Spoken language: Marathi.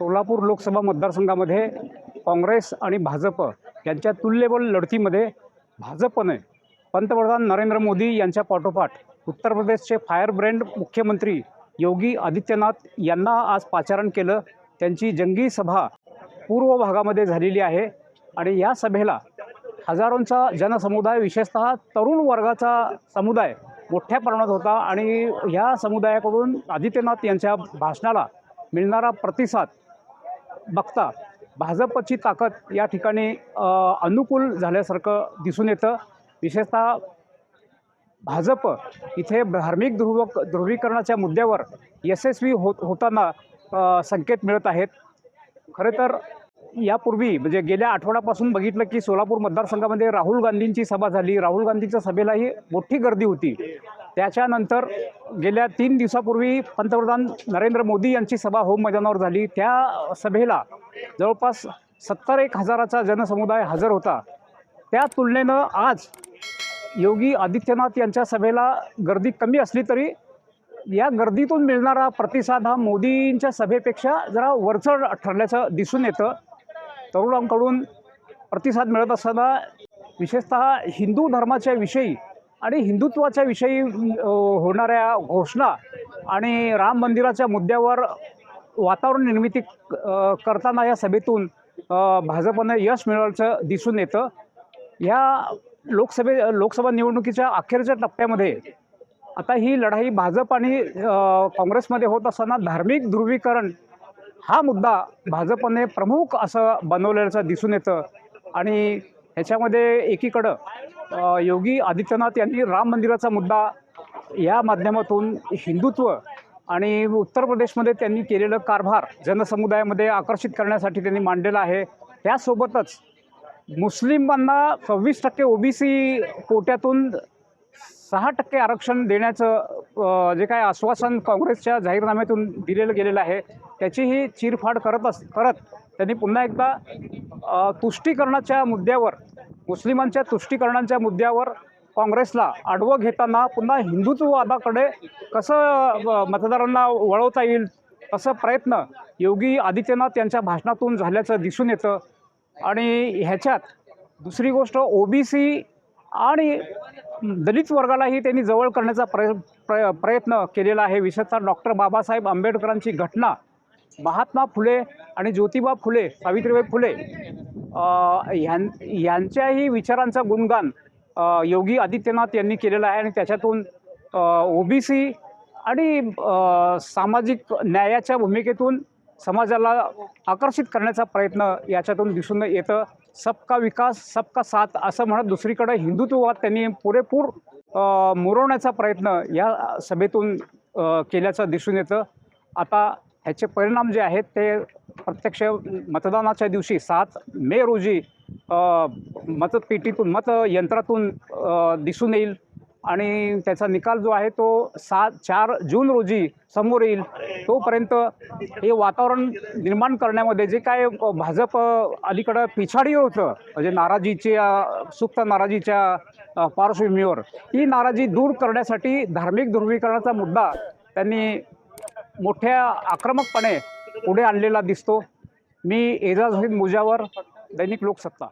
सोलापूर लोकसभा मतदारसंघामध्ये काँग्रेस आणि भाजप यांच्या तुल्यबल लढतीमध्ये भाजपने पंतप्रधान नरेंद्र मोदी यांच्या पाठोपाठ उत्तर प्रदेशचे फायर ब्रँड मुख्यमंत्री योगी आदित्यनाथ यांना आज पाचारण केलं. त्यांची जंगी सभा पूर्व भागामध्ये झालेली आहे आणि या सभेला हजारोंचा जनसमुदाय विशेषतः तरुण वर्गाचा समुदाय मोठ्या प्रमाणात होता आणि ह्या समुदायाकडून आदित्यनाथ यांच्या भाषणाला मिळणारा प्रतिसाद बघता भाजपची ताकद या ठिकाणी अनुकूल झाल्यासारखं दिसून येतं. विशेषतः भाजप इथे धार्मिक ध्रुव ध्रुवीकरणाच्या मुद्द्यावर यशस्वी होत होताना संकेत मिळत आहेत. खरं तर यापूर्वी म्हणजे गेल्या आठवड्यापासून बघितलं की सोलापूर मतदारसंघामध्ये राहुल गांधींची सभा झाली. राहुल गांधींच्या सभेलाही मोठी गर्दी होती. त्याच्यानंतर गेल्या तीन दिवसापूर्वी पंतप्रधान नरेंद्र मोदी यांची सभा होम मैदानावर झाली. त्या सभेला जवळपास सत्तर एक हजाराचा जनसमुदाय हजर होता. त्या तुलनेनं आज योगी आदित्यनाथ यांच्या सभेला गर्दी कमी असली तरी या गर्दीतून मिळणारा प्रतिसाद हा मोदींच्या सभेपेक्षा जरा वरचढ ठरल्याचं दिसून येतं. तरुणांकडून प्रतिसाद मिळत असताना विशेषतः हिंदू धर्माच्या विषयी आणि हिंदुत्वाच्या विषयी होणाऱ्या घोषणा आणि राम मंदिराच्या मुद्द्यावर वातावरण निर्मिती करताना या सभेतून भाजपनं यश मिळवल्याचं दिसून येतं. या लोकसभे लोकसभा निवडणुकीच्या अखेरच्या टप्प्यामध्ये आता ही लढाई भाजप आणि काँग्रेसमध्ये होत असताना धार्मिक ध्रुवीकरण हा मुद्दा भाजपने प्रमुख असं बनवल्याचं दिसून येतं. आणि ह्याच्यामध्ये एकीकडं योगी आदित्यनाथ यांनी राम मंदिराचा मुद्दा या माध्यमातून हिंदुत्व आणि उत्तर प्रदेशमध्ये त्यांनी केलेलं कारभार जनसमुदायामध्ये आकर्षित करण्यासाठी त्यांनी मांडलेला आहे. त्यासोबतच मुस्लिमांना सव्वीस टक्के ओबीसी कोट्यातून सहा टक्के आरक्षण देण्याचं जे काय आश्वासन काँग्रेसच्या जाहीरनाम्यातून दिलेलं गेलेलं आहे त्याचीही चिरफाड करत अस करत त्यांनी पुन्हा एकदा तुष्टीकरणाच्या मुद्द्यावर मुस्लिमांच्या तुष्टीकरणांच्या मुद्द्यावर काँग्रेसला आडवं घेताना पुन्हा हिंदुत्ववादाकडे कसं मतदारांना वळवता येईल असं प्रयत्न योगी आदित्यनाथ यांच्या भाषणातून झाल्याचं दिसून येतं. आणि ह्याच्यात दुसरी गोष्ट ओबीसी आणि दलित वर्गालाही त्यांनी जवळ करण्याचा प्रय प्रय प्रयत्न केलेला आहे. विशेषतः डॉक्टर बाबासाहेब आंबेडकरांची घटना महात्मा फुले आणि ज्योतिबा फुले सावित्रीबाई फुले ह्यां यांच्याही विचारांचा गुणगान योगी आदित्यनाथ यांनी केलेला आहे आणि त्याच्यातून ओबीसी आणि सामाजिक न्यायाच्या भूमिकेतून समाजाला आकर्षित करण्याचा प्रयत्न याच्यातून दिसून येतं. सबका विकास सबका साथ असं म्हणत दुसरीकडे हिंदुत्ववाद त्यांनी पुरेपूर मुरवण्याचा प्रयत्न या सभेतून केल्याचं दिसून येतं. आता ह्याचे परिणाम जे आहेत ते प्रत्यक्ष मतदानाच्या दिवशी सात मे रोजी मतपेटीतून मत यंत्रातून दिसून येईल. आणि त्याचा निकाल जो आहे तो सात चार जून रोजी समोर येईल. तोपर्यंत हे वातावरण निर्माण करण्यामध्ये जे काय भाजप अलीकडं पिछाडी होतं म्हणजे नाराजीच्या सुप्त नाराजीच्या पार्श्वभूमीवर ही नाराजी दूर करण्यासाठी धार्मिक ध्रुवीकरणाचा मुद्दा त्यांनी मोठ्या आक्रमकपणे पुढे आणलेला दिसतो. मी एजाज हुसेन मुजावर दैनिक लोकसत्ता.